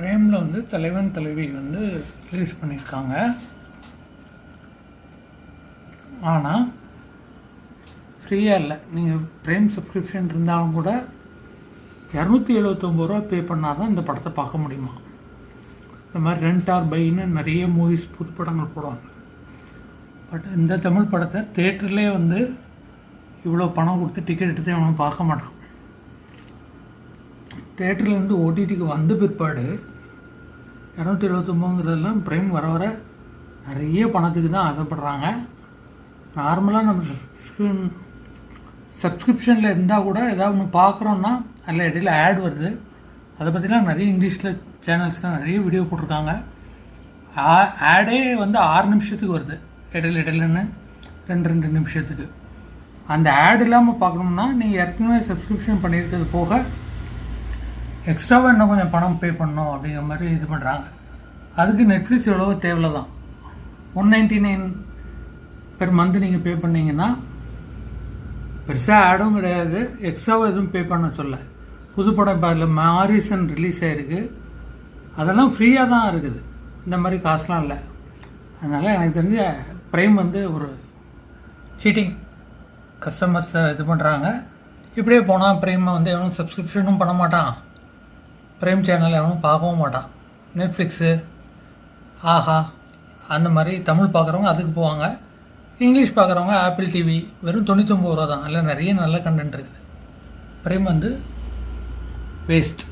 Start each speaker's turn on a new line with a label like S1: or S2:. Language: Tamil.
S1: பிரேமில் வந்து தலைவன் தலைவி வந்து ரிலீஸ் பண்ணியிருக்காங்க ஆனால் ஃப்ரீயாக இல்லை. நீங்கள் பிரேம் சப்ஸ்கிரிப்ஷன் இருந்தாலும் கூட இரநூத்தி எழுபத்தொம்பது ரூபா பே பண்ணால் தான் இந்த படத்தை பார்க்க முடியுமா? இந்த மாதிரி ரெண்ட் ஆர் பைன்னு நிறைய மூவிஸ் புது படங்கள் போடுவாங்க. பட் இந்த தமிழ் படத்தை தேட்டர்லேயே வந்து இவ்வளோ பணம் கொடுத்து டிக்கெட் எடுத்து அவனும் பார்க்க மாட்டான். தேட்டர்லேருந்து ஓடிடிக்கு வந்த பிற்பாடு இரநூத்தி எழுபத்தொம்போங்கிறதெல்லாம் ப்ரைம் வர வர நிறைய பணத்துக்கு தான் ஆசைப்படுறாங்க. நார்மலாக நம்ம சப்ஸ்கிரிப்ஷன் சப்ஸ்கிரிப்ஷனில் இருந்தால் கூட ஏதாவது ஒன்று பார்க்குறோன்னா அதில் இடையில ஆட் வருது. அதை பற்றிலாம் நிறைய இங்கிலீஷில் சேனல்ஸ்லாம் நிறைய வீடியோ போட்டிருக்காங்க. ஆடே வந்து ஆறு நிமிஷத்துக்கு வருது. இடையில இடையிலன்னு ரெண்டு ரெண்டு நிமிஷத்துக்கு. அந்த ஆட் இல்லாமல் பார்க்கணும்னா நீங்கள் ஏற்கனவே சப்ஸ்கிரிப்ஷன் பண்ணியிருக்கிறது போக எக்ஸ்ட்ராவாக இன்னும் கொஞ்சம் பணம் பே பண்ணணும் அப்படிங்கிற மாதிரி இது பண்ணுறாங்க அதுக்கு நெட்ஃப்ளிக்ஸ் எவ்வளோ தேவையில்ல தான் one ninety nine per month நீங்கள் பே பண்ணிங்கன்னா பெருசாக ஆடும் கிடையாது எக்ஸ்ட்ராவாக எதுவும் பே பண்ண சொல்ல. புது படம் இப்போ அதில் மாரிசன் ரிலீஸ் ஆகிருக்கு அதெல்லாம் ஃப்ரீயாக தான் இருக்குது. இந்த மாதிரி காசுலாம் இல்லை. அதனால் எனக்கு தெரிஞ்ச ப்ரைம் வந்து ஒரு சீட்டிங் கஸ்டமர்ஸை இது பண்ணுறாங்க இப்படியே போனால் ப்ரைமை வந்து எவனும் சப்ஸ்கிரிப்ஷனும் பண்ண மாட்டான். ப்ரைம் சேனல் எவனும் பார்க்கவும் மாட்டான். நெட்ஃப்ளிக்ஸு ஆஹா அந்த மாதிரி தமிழ் பார்க்குறவங்க அதுக்கு போவாங்க. இங்கிலீஷ் பார்க்குறவங்க ஆப்பிள் டிவி வெறும் தொண்ணூத்தொம்பது ரூபா தான். அதில் நிறைய நல்ல கண்டென்ட் இருக்குது. ப்ரைம் வந்து வேஸ்ட்